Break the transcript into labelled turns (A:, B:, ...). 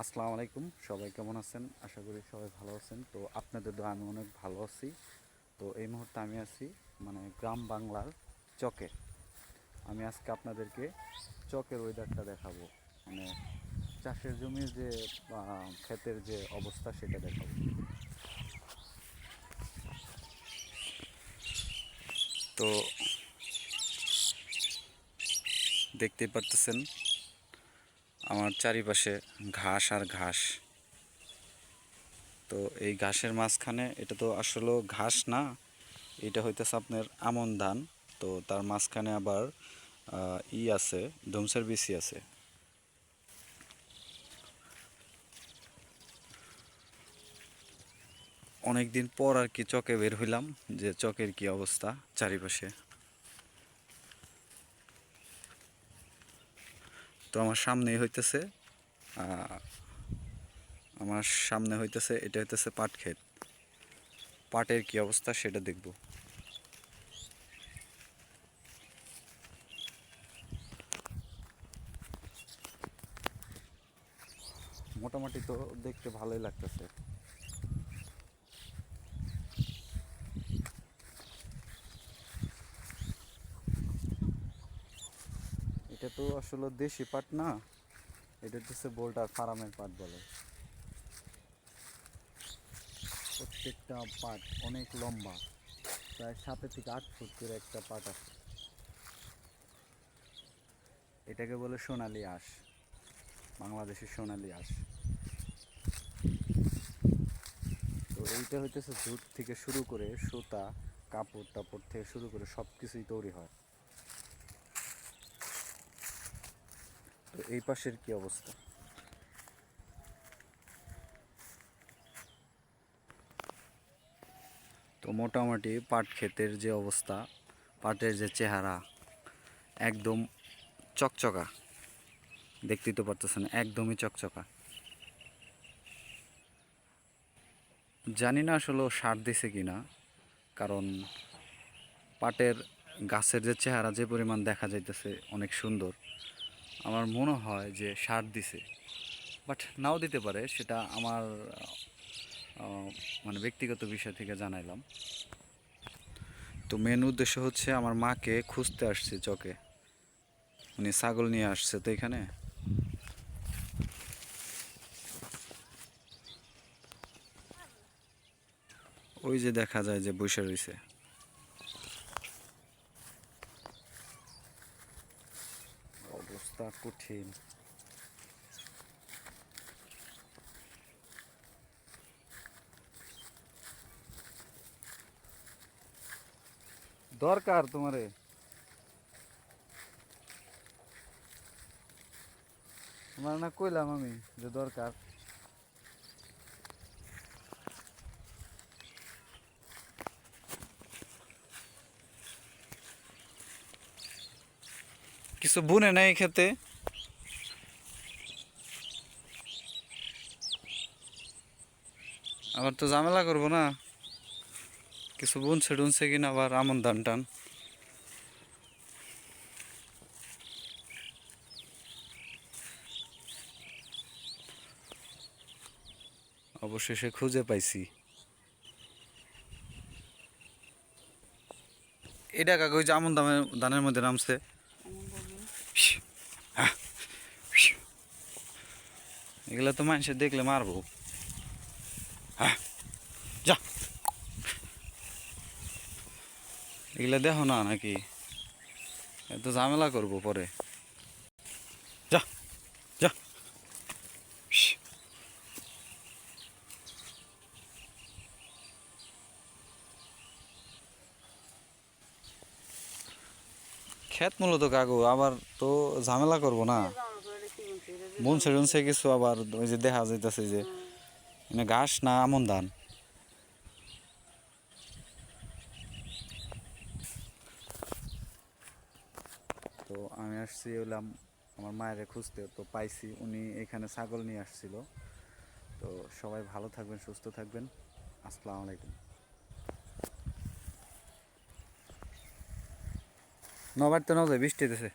A: আসসালামু আলাইকুম। সবাই কেমন আছেন? আশা করি সবাই ভালো আছেন। তো আপনাদের দোয়া আমি অনেক ভালো আছি। তো এই মুহূর্তে আমি আছি মানে গ্রাম বাংলার চকে। আমি আজকে আপনাদেরকে চকের ওয়েদারটা দেখাবো। মানে চাষের জমির যে ক্ষেতের যে অবস্থা সেটা দেখাবো। তো দেখতে পারতেছেন আমার চারিপাশে ঘাস আর ঘাস। তো এই ঘাসের মাঝখানে, এটা তো আসলে ঘাস না, এটা হইতেছে আপনার আমন ধান। তো তার মাঝখানে আবার ই আছে ধুমসের বিসি আছে। অনেকদিন পর আর কি চকে বের হইলাম, যে চকের কি অবস্থা চারিপাশে। তো আমার সামনেই হইতেছে আমার সামনে হইতেছে, এটা হইতেছে পাট ক্ষেত। পাটের কি অবস্থা সেটা দেখব। মোটামুটি তো দেখতে ভালোই লাগতেছে। এটা তো আসলে দেশি পাট না, এটা হচ্ছে বোল্টার ফার্মের পাট বলে। প্রত্যেকটা পাট অনেক লম্বা, প্রায় সাতে থেকে আট ফুট করে একটা পাট আছে। এটাকে বলে সোনালি আঁশ, বাংলাদেশের সোনালি আঁশ। তো এইটা হইতেছে জুট থেকে শুরু করে সুতা কাপড় টাপড় থেকে শুরু করে সব কিছুই তৈরি হয়। এই পাশের কি অবস্থা? তো মোটামুটি পাট ক্ষেতের যে অবস্থা, পাটের যে চেহারা, একদম চকচকা। দেখতেই তো পারতেছেন, একদমই চকচকা। জানি না আসলে সার দিছে কিনা, কারণ পাটের গাছের যে চেহারা যে পরিমাণ দেখা যাইতেছে অনেক সুন্দর। আমার মনে হয় যে সার দিছে। বাট নাও দিতে পারে, সেটা আমার মানে ব্যক্তিগত বিষয় থেকে জানাইলাম। তো মেন উদ্দেশ্য হচ্ছে আমার মাকে খুঁজতে আসছে চকে। উনি ছাগল নিয়ে আসছে তো এখানে। ওই যে দেখা যায় যে বসে রয়েছে। অবস্থা কঠিন। দরকার তোমারে। তোমার না কইলাম আমি যে দরকার। কিছু বুনে নাই খেতে আবার তো ঝামেলা করব না। কিছু বুনছে টুনছে কিনা আবার আমন ধান টান। অবশেষে খুঁজে পাইছি। এটা যে আমন দামের ধানের মধ্যে নামছে। এগুলা তো মানুষের দেখলে মারবো। হ্যাঁ, যা। এগুলা দেখো না নাকি? এত ঝামেলা করব পরে। যা যা। ক্ষেত মূলত কাকু আবার তো ঝামেলা করব না। বুনছে টুনছে কিছু, আবার ওই যে দেখা যাইতেছে যে মানে ঘাস না আমন ধান। তো আমি আসছি এলাম আমার মায়ের খুঁজতে, তো পাইছি, উনি এখানে ছাগল নিয়ে আসছিল। তো সবাই ভালো থাকবেন, সুস্থ থাকবেন। আসসালামু আলাইকুম। নবার তো নয় বৃষ্টি দিতেছে